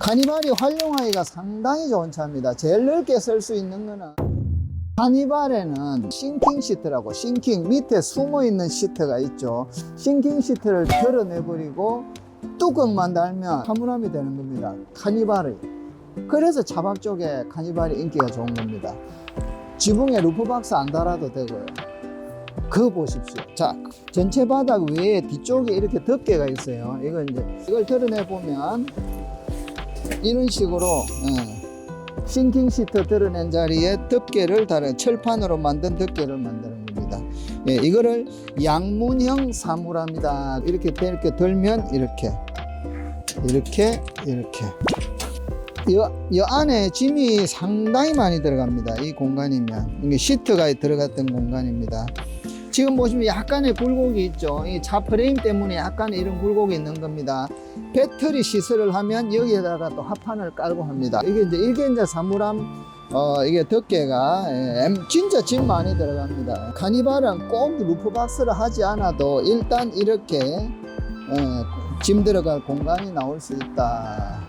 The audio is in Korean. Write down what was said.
카니발이 활용하기가 상당히 좋은 차입니다. 제일 넓게 쓸 수 있는 거는 카니발에는 싱킹 시트라고 싱킹 밑에 숨어 있는 시트가 있죠. 싱킹 시트를 털어내 버리고 뚜껑만 달면 사물함이 되는 겁니다. 카니발이. 그래서 차박 쪽에 카니발이 인기가 좋은 겁니다. 지붕에 루프박스 안 달아도 되고요. 그거 보십시오. 자, 전체 바닥 위에 뒤쪽에 이렇게 덮개가 있어요. 이거 이제 이걸 드러내 보면 이런 식으로 예, 싱킹 시트 드러낸 자리에 덮개를 달아 철판으로 만든 덮개를 만드는 겁니다. 예, 이거를 양문형 사물함이다. 이렇게 이렇게 들면 이렇게 이렇게 이렇게 여, 여 안에 짐이 상당히 많이 들어갑니다. 이 공간이면 이게 시트가 들어갔던 공간입니다. 지금 보시면 약간의 굴곡이 있죠. 이차 프레임 때문에 약간의 이런 굴곡이 있는 겁니다. 배터리 시설을 하면 여기에다가 또 합판을 깔고 합니다. 이게 이제 이제 사물함 어 이게 덮개가 예, 엠- 진짜 짐 많이 들어갑니다. 카니발은 꼭 루프박스를 하지 않아도 일단 이렇게 예, 짐 들어갈 공간이 나올 수 있다.